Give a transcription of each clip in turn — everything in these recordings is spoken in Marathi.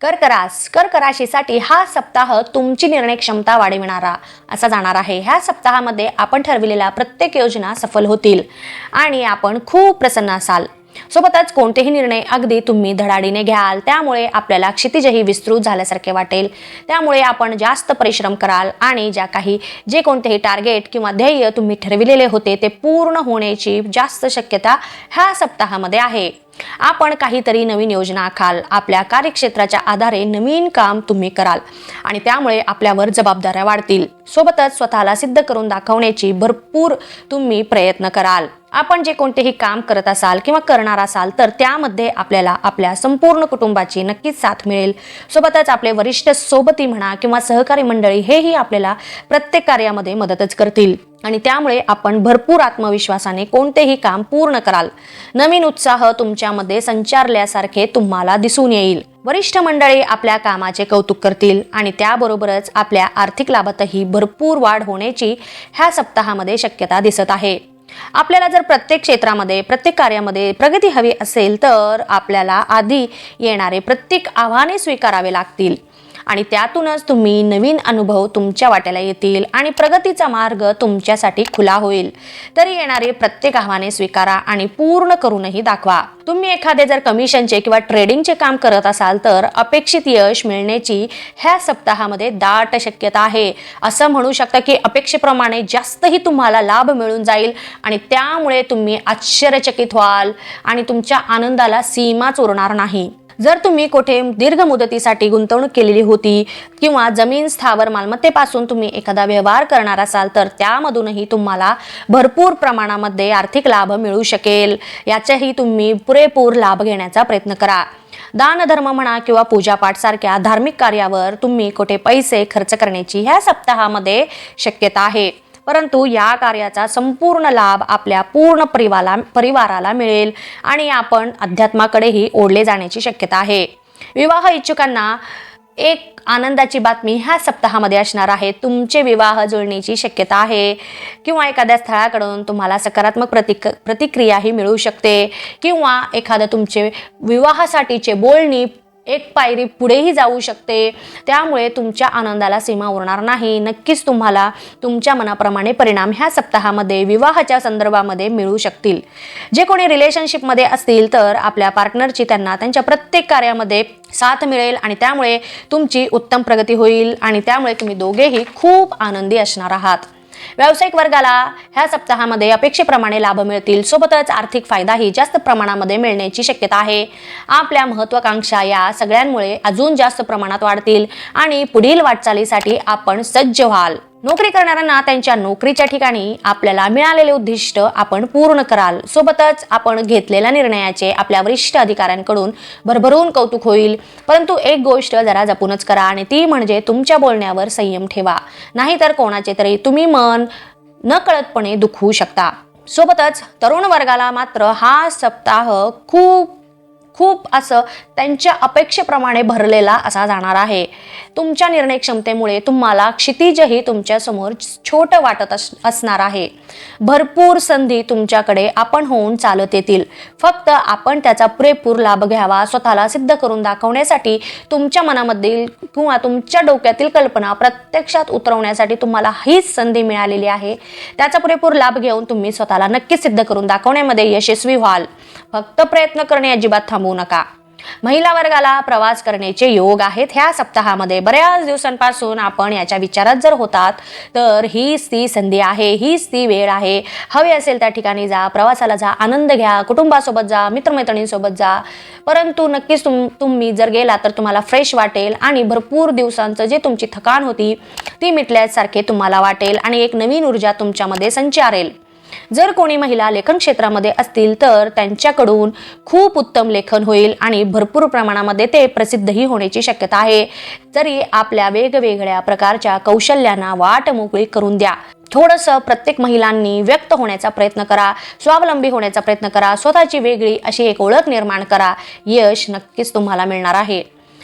कर्करास कर्कराशीसाठी कर्क राशीसाठी हा सप्ताह तुमची निर्णय क्षमता वाढविणारा असा जाणार आहे. ह्या सप्ताहामध्ये आपण ठरविलेल्या प्रत्येक योजना सफल होतील आणि आपण खूप प्रसन्न असाल. सोबतच कोणतेही निर्णय अगदी तुम्ही धडाडीने घ्याल त्यामुळे आपल्याला क्षितिजही विस्तृत झाल्यासारखे वाटेल. त्यामुळे आपण जास्त परिश्रम कराल आणि ज्या काही जे कोणतेही टार्गेट किंवा ध्येय तुम्ही ठरविलेले होते ते पूर्ण होण्याची जास्त शक्यता ह्या सप्ताहामध्ये आहे. आपण काहीतरी नवीन योजना आखाल आपल्या कार्यक्षेत्राच्या आधारे नवीन काम तुम्ही कराल आणि त्यामुळे आपल्यावर जबाबदाऱ्या वाढतील. सोबतच स्वतःला सिद्ध करून दाखवण्याची भरपूर तुम्ही प्रयत्न कराल. आपण जे कोणतेही काम करत असाल किंवा करणार असाल तर त्यामध्ये आपल्याला आपल्या संपूर्ण कुटुंबाची नक्कीच साथ मिळेल. सोबतच आपले वरिष्ठ सोबती म्हणा किंवा सहकारी मंडळी हेही आपल्याला प्रत्येक कार्यामध्ये मदतच करतील. आणि त्यामुळे आपण भरपूर आत्मविश्वासाने कोणतेही काम पूर्ण कराल. नवीन उत्साह तुमच्यामध्ये संचारल्यासारखे तुम्हाला दिसून येईल. वरिष्ठ मंडळी आपल्या कामाचे कौतुक करतील आणि त्याबरोबरच आपल्या आर्थिक लाभातही भरपूर वाढ होण्याची ह्या सप्ताहामध्ये शक्यता दिसत आहे. आपल्याला जर प्रत्येक क्षेत्रामध्ये प्रत्येक कार्यामध्ये प्रगती हवी असेल तर आपल्याला आधी येणारे प्रत्येक आव्हाने स्वीकारावे लागतील. आणि त्यातूनच तुम्ही नवीन अनुभव तुमच्या वाट्याला येतील आणि प्रगतीचा मार्ग तुमच्यासाठी खुला होईल. तरी येणारे प्रत्येक आव्हाने स्वीकारा आणि पूर्ण करूनही दाखवा. तुम्ही एखादे जर कमिशनचे किंवा ट्रेडिंगचे काम करत असाल तर अपेक्षित यश मिळण्याची ह्या सप्ताहामध्ये दाट शक्यता आहे. असं म्हणू शकता की अपेक्षेप्रमाणे जास्तही तुम्हाला लाभ मिळून जाईल आणि त्यामुळे तुम्ही आश्चर्यचकित व्हाल आणि तुमच्या आनंदाला सीमाच उरणार नाही. जर तुम्ही कुठे दीर्घ मुदतीसाठी गुंतवणूक केलेली होती किंवा जमीन स्थावर मालमत्तेपासून तुम्ही एखादा व्यवहार करणार असाल तर त्यामधूनही तुम्हाला भरपूर प्रमाणामध्ये आर्थिक लाभ मिळू शकेल. याचाही तुम्ही पुरेपूर लाभ घेण्याचा प्रयत्न करा. दानधर्म म्हणा किंवा पूजापाठ सारख्या धार्मिक कार्यावर तुम्ही कुठे पैसे खर्च करण्याची ह्या सप्ताहामध्ये शक्यता आहे. परंतु या कार्याचा संपूर्ण लाभ आपल्या पूर्ण परिवाला परिवाराला मिळेल आणि आपण अध्यात्माकडेही ओढले जाण्याची शक्यता आहे. विवाह इच्छुकांना एक आनंदाची बातमी ह्या सप्ताहामध्ये असणार आहे. तुमचे विवाह जुळण्याची शक्यता आहे. किंवा एखाद्या स्थळाकडून तुम्हाला सकारात्मक प्रतिक प्रतिक्रियाही मिळू शकते. किंवा एखादं तुमचे विवाहासाठीचे बोलणी एक पायरी पुढेही जाऊ शकते. त्यामुळे तुमच्या आनंदाला सीमा उरणार नाही. नक्कीच तुम्हाला तुमच्या मनाप्रमाणे परिणाम ह्या सप्ताहामध्ये विवाहाच्या संदर्भामध्ये मिळू शकतील. जे कोणी रिलेशनशिपमध्ये असतील तर आपल्या पार्टनरची त्यांना त्यांच्या प्रत्येक कार्यामध्ये साथ मिळेल आणि त्यामुळे तुमची उत्तम प्रगती होईल आणि त्यामुळे तुम्ही दोघेही खूप आनंदी असणार आहात. व्यावसायिक वर्गाला ह्या सप्ताहामध्ये अपेक्षेप्रमाणे लाभ मिळतील. सोबतच आर्थिक फायदाही जास्त प्रमाणामध्ये मिळण्याची शक्यता आहे. आपल्या महत्वाकांक्षा या सगळ्यांमुळे अजून जास्त प्रमाणात वाढतील आणि पुढील वाटचालीसाठी आपण सज्ज व्हाल. नोकरी करणाऱ्यांना त्यांच्या नोकरीच्या ठिकाणी आपल्याला मिळालेले उद्दिष्ट आपण पूर्ण कराल. सोबतच आपण घेतलेल्या निर्णयाचे आपल्या वरिष्ठ अधिकाऱ्यांकडून भरभरून कौतुक होईल. परंतु एक गोष्ट जरा जपूनच करा आणि ती म्हणजे तुमच्या बोलण्यावर संयम ठेवा. नाहीतर कोणाचे तरी तुम्ही मन नकळतपणे दुखवू शकता. सोबतच तरुण वर्गाला मात्र हा सप्ताह खूप खूप असं त्यांच्या अपेक्षेप्रमाणे भरलेला असा जाणार आहे. तुमच्या निर्णय क्षमतेमुळे तुम्हाला क्षितिजही तुमच्यासमोर छोटं वाटत अस असणार आहे. भरपूर संधी तुमच्याकडे आपण होऊन चालत येतील. फक्त आपण त्याचा पुरेपूर लाभ घ्यावा स्वतःला सिद्ध करून दाखवण्यासाठी तुमच्या मनामधील किंवा तुमच्या डोक्यातील कल्पना प्रत्यक्षात उतरवण्यासाठी तुम्हाला हीच संधी मिळालेली आहे. त्याचा पुरेपूर लाभ घेऊन तुम्ही स्वतःला नक्कीच सिद्ध करून दाखवण्यामध्ये यशस्वी व्हाल. फक्त प्रयत्न करणे अजिबात थांब थांबवू नका. महिला वर्गाला प्रवास करण्याचे योग आहेत. ह्या सप्ताहामध्ये बऱ्याच दिवसांपासून आपण याच्या विचारात जर होतात तर हीच ती संधी आहे हीच ती वेळ आहे. हवे असेल त्या ठिकाणी जा प्रवासाला जा आनंद घ्या कुटुंबासोबत जा मित्रमैत्रिणींसोबत जा. परंतु नक्कीच तुम तुम्ही जर गेला तर तुम्हाला फ्रेश वाटेल आणि भरपूर दिवसांचं जे तुमची थकान होती ती मिटल्यासारखे तुम्हाला वाटेल आणि एक नवीन ऊर्जा तुमच्यामध्ये संचारेल. जर कोणी महिला लेखन क्षेत्रामध्ये असतील तर त्यांच्याकडून खूप उत्तम लेखन होईल आणि भरपूर प्रमाणामध्ये ते प्रसिद्धही होण्याची शक्यता आहे. तरी आपल्या वेगवेगळ्या प्रकारच्या कौशल्यांना वाट मोकळी करून द्या. थोडंसं प्रत्येक महिलांनी व्यक्त होण्याचा प्रयत्न करा स्वावलंबी होण्याचा प्रयत्न करा स्वतःची वेगळी अशी एक ओळख निर्माण करा. यश नक्कीच तुम्हाला मिळणार आहे.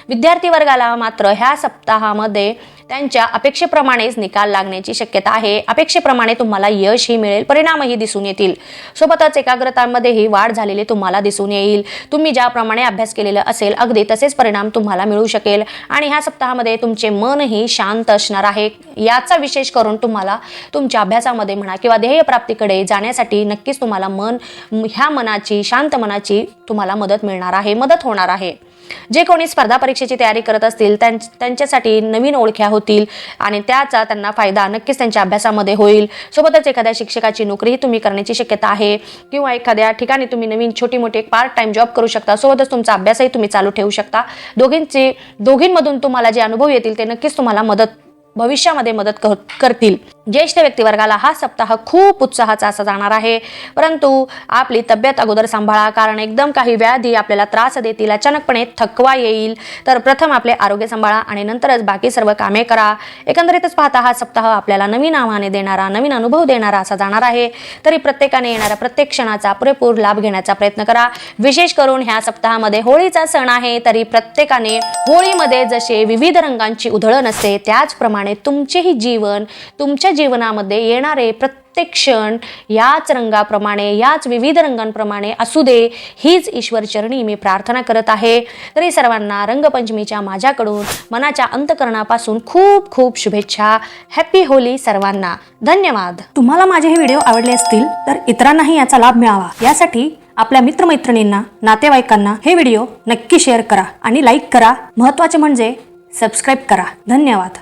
विद्यार्थी वर्गाला मात्र ह्या सप्ताहामध्ये त्यांच्या अपेक्षेप्रमाणेच निकाल लागण्याची शक्यता आहे. अपेक्षेप्रमाणे तुम्हाला यशही मिळेल परिणामही दिसून येतील. सोबतच एकाग्रतांमध्येही वाढ झालेली तुम्हाला दिसून येईल. तुम्ही ज्याप्रमाणे अभ्यास केलेला असेल अगदी तसेच परिणाम तुम्हाला मिळू शकेल. आणि ह्या सप्ताहामध्ये तुमचे मनही शांत असणार आहे. याचा विशेष करून तुम्हाला तुमच्या अभ्यासामध्ये म्हणा किंवा ध्येयप्राप्तीकडे जाण्यासाठी नक्कीच तुम्हाला मन ह्या मनाची शांत मनाची तुम्हाला मदत मिळणार आहे. मदत होणार आहे. जे कोणी स्पर्धा परीक्षेची तयारी करत असतील त्यांच्यासाठी नवीन ओळख्या होतील आणि त्याचा त्यांना फायदा नक्कीच त्यांच्या अभ्यासामध्ये होईल. सोबतच एखाद्या शिक्षकाची नोकरीही तुम्ही करण्याची शक्यता आहे किंवा एखाद्या ठिकाणी तुम्ही नवीन छोटी मोठी एक पार्ट टाइम जॉब करू शकता. सोबतच तुमचा अभ्यासही तुम्ही चालू ठेवू शकता. दोघींची दोघींमधून तुम्हाला जे अनुभव येतील ते नक्कीच तुम्हाला मदत भविष्यामध्ये मदत करतील. ज्येष्ठ व्यक्तिवर्गाला हा सप्ताह खूप उत्साहाचा असा जाणार आहे. परंतु आपली तब्येत अगोदर सांभाळा कारण एकदम काही व्याधी आपल्याला त्रास देतील अचानकपणे थकवा येईल. तर प्रथम आपले आरोग्य सांभाळा आणि नंतरच बाकी सर्व कामे करा. एकंदरीतच पाहता हा सप्ताह आपल्याला नवीन आव्हाने देणारा नवीन अनुभव देणारा असा जाणार आहे. तरी प्रत्येकाने येणाऱ्या प्रत्येक क्षणाचा पुरेपूर लाभ घेण्याचा प्रयत्न करा. विशेष करून ह्या सप्ताहामध्ये होळीचा सण आहे तरी प्रत्येकाने होळीमध्ये जसे विविध रंगांची उधळण असते त्याचप्रमाणे तुमचेही जीवन तुमच्या जीवनामध्ये येणारे प्रत्येक क्षण याच रंगाप्रमाणे याच विविध रंगांप्रमाणे असू दे हीच ईश्वरचरणी मी प्रार्थना करत आहे. तरी सर्वांना रंगपंचमीच्या माझ्याकडून मनाच्या अंतकरणापासून खूप खूप शुभेच्छा. हॅपी होली सर्वांना. धन्यवाद. तुम्हाला माझे हे व्हिडिओ आवडले असतील तर इतरांनाही याचा लाभ मिळावा. यासाठी आपल्या मित्रमैत्रिणींना नातेवाईकांना हे व्हिडिओ नक्की शेअर करा आणि लाईक करा. महत्त्वाचे म्हणजे सबस्क्राईब करा. धन्यवाद.